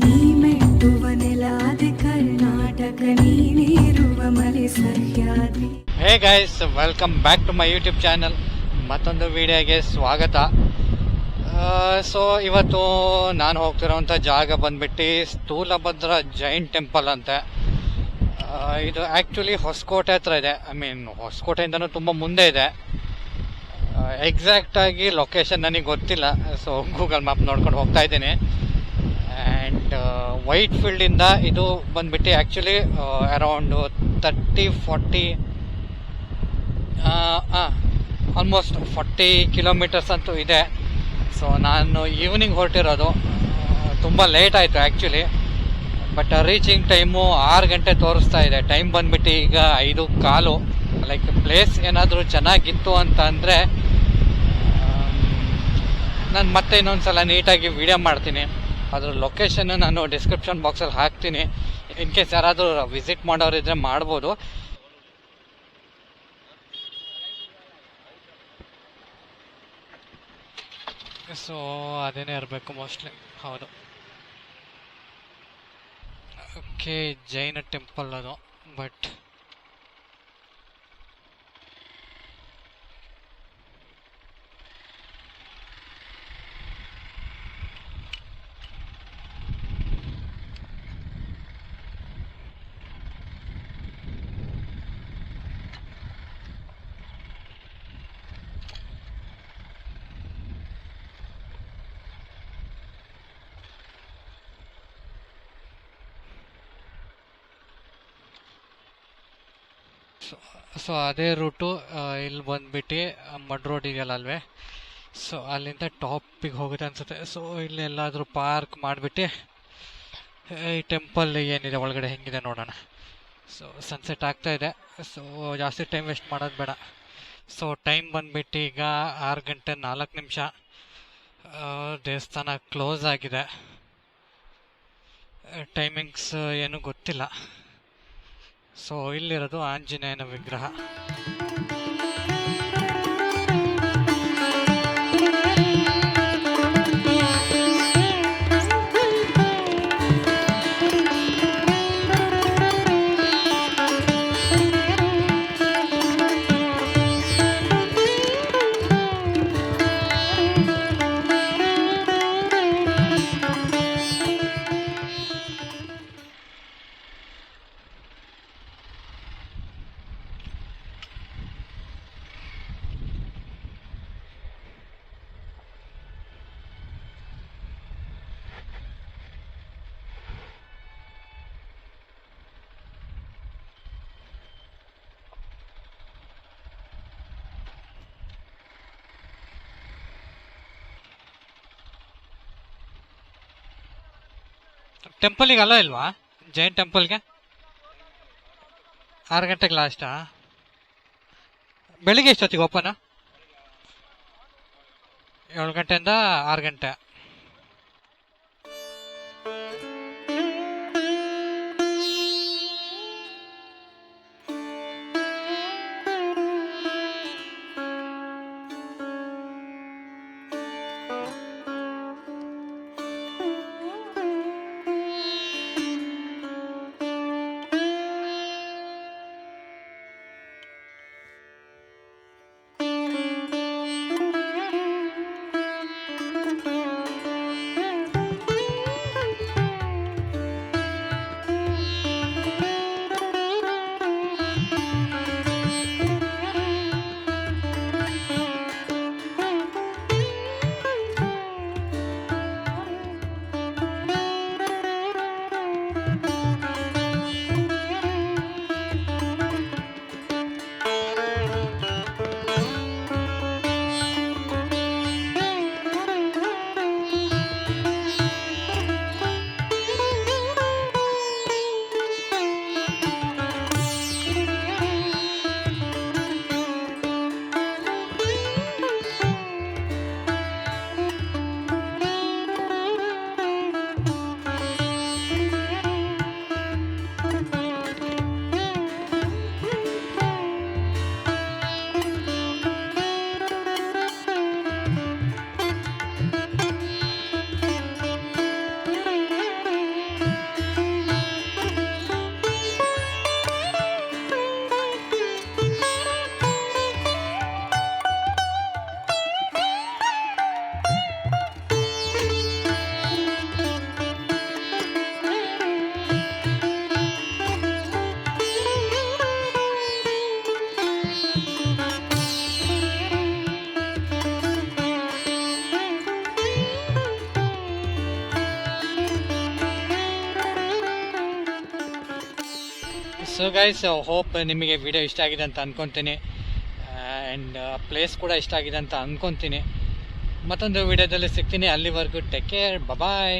ನೀ ಮೆಟ್ಟುವ ನೆಲಾದೆ ಕರ್ನಾಟಕ, ನೀನಿರುವ ಮಲೆ Sahyadri. Hey guys welcome back to my YouTube channel ಮತ್ತೊಂದು ವಿಡಿಯೋಗೆ ಸ್ವಾಗತ. ಸೊ ಇವತ್ತು ನಾನು ಹೋಗ್ತಿರೋವಂಥ ಜಾಗ ಬಂದ್ಬಿಟ್ಟು ಸ್ಥೂಲಭದ್ರ ಜೈನ್ ಟೆಂಪಲ್ ಅಂತೆ. ಇದು ಆ್ಯಕ್ಚುಲಿ ಹೊಸಕೋಟೆ ಹತ್ರ ಇದೆ. ಐ ಮೀನ್ ಹೊಸಕೋಟೆಯಿಂದನೂ ತುಂಬ ಮುಂದೆ ಇದೆ. ಎಕ್ಸಾಕ್ಟಾಗಿ ಲೊಕೇಶನ್ ನನಗೆ ಗೊತ್ತಿಲ್ಲ. ಸೊ ಗೂಗಲ್ ಮ್ಯಾಪ್ ನೋಡ್ಕೊಂಡು ಹೋಗ್ತಾ ಇದ್ದೀನಿ. ಆ್ಯಂಡ್ ವೈಟ್ ಫೀಲ್ಡಿಂದ ಇದು ಬಂದುಬಿಟ್ಟು actually around thirty forty almost forty kilometres ಅಂತೂ ಇದೆ. ಸೊ ನಾನು ಈವ್ನಿಂಗ್ ಹೊರಟಿರೋದು ತುಂಬ ಲೇಟ್ ಆಯಿತು ಆ್ಯಕ್ಚುಲಿ ಬಟ್ ರೀಚಿಂಗ್ ಟೈಮು ಆರು ಗಂಟೆ ತೋರಿಸ್ತಾ ಇದೆ. ಟೈಮ್ ಬಂದುಬಿಟ್ಟು ಈಗ ಐದು ಕಾಲು. ಲೈಕ್ ಪ್ಲೇಸ್ ಏನಾದರೂ ಚೆನ್ನಾಗಿತ್ತು ಅಂತ ಅಂದರೆ ನಾನು ಮತ್ತೆ ಇನ್ನೊಂದು ಸಲ ನೀಟಾಗಿ ವೀಡಿಯೋ ಮಾಡ್ತೀನಿ. ಅದ್ರ ಲೊಕೇಶನ್ ನಾನು ಡಿಸ್ಕ್ರಿಪ್ಷನ್ ಬಾಕ್ಸಲ್ಲಿ ಹಾಕ್ತೀನಿ. ಇನ್ ಕೇಸ್ ಯಾರಾದರೂ ವಿಸಿಟ್ ಮಾಡೋರು ಇದ್ರೆ ಮಾಡ್ಬೋದು. ಸೊ ಅದೇನೇ ಇರಬೇಕು ಮೋಸ್ಟ್ಲಿ ಹೌದು. ಓಕೆ ಜೈನ ಟೆಂಪಲ್ ಅದು ಬಟ್ ಸೊ ಅದೇ ರೂಟು ಇಲ್ಲಿ ಬಂದ್ಬಿಟ್ಟು ಮಡ್ ರೋಡ್ ಇದೆಯಲ್ಲ ಅಲ್ವೇ ಸೊ ಅಲ್ಲಿಂದ ಟಾಪಿಗೆ ಹೋಗುತ್ತೆ ಅನಿಸುತ್ತೆ. ಸೊ ಇಲ್ಲಿ ಎಲ್ಲಾದರೂ ಪಾರ್ಕ್ ಮಾಡಿಬಿಟ್ಟು, ಈ ಟೆಂಪಲ್ ಏನಿದೆ ಒಳಗಡೆ ಹೆಂಗಿದೆ ನೋಡೋಣ. ಸೊ ಸನ್ಸೆಟ್ ಆಗ್ತಾ ಇದೆ. ಸೊ ಜಾಸ್ತಿ ಟೈಮ್ ವೇಸ್ಟ್ ಮಾಡೋದು ಬೇಡ. ಸೊ ಟೈಮ್ ಬಂದ್ಬಿಟ್ಟು ಈಗ ಆರು ಗಂಟೆ ನಾಲ್ಕು ನಿಮಿಷ. ದೇವಸ್ಥಾನ ಕ್ಲೋಸ್ ಆಗಿದೆ. ಟೈಮಿಂಗ್ಸ್ ಏನೂ ಗೊತ್ತಿಲ್ಲ. ಸೊ ಇಲ್ಲಿರೋದು ಆಂಜನೇಯನ ವಿಗ್ರಹ. ಟೆಂಪಲಿಗೆ ಅಲ್ಲ ಇಲ್ವಾ? ಜೈನ್ ಟೆಂಪಲ್ಗೆ ಆರು ಗಂಟೆಗೆ ಲಾಸ್ಟಾ ಬೆಳಿಗ್ಗೆ ಎಷ್ಟೊತ್ತಿಗೆ ಓಪನ್ ಏಳು ಗಂಟೆಯಿಂದ ಆರು ಗಂಟೆ. ಸೊ ಗೈಸ್ ಹೋಪ್ ನಿಮಗೆ ವಿಡಿಯೋ ಇಷ್ಟ ಆಗಿದೆ ಅಂತ ಅಂದ್ಕೊತೀನಿ ಆ್ಯಂಡ್ ಪ್ಲೇಸ್ ಕೂಡ ಇಷ್ಟ ಆಗಿದೆ ಅಂತ ಅಂದ್ಕೊತೀನಿ ಮತ್ತೊಂದು ವಿಡಿಯೋದಲ್ಲಿ ಸಿಗ್ತೀನಿ. ಅಲ್ಲಿವರೆಗೂ ಟೇಕ್ ಕೇರ್ ಬಾಯ್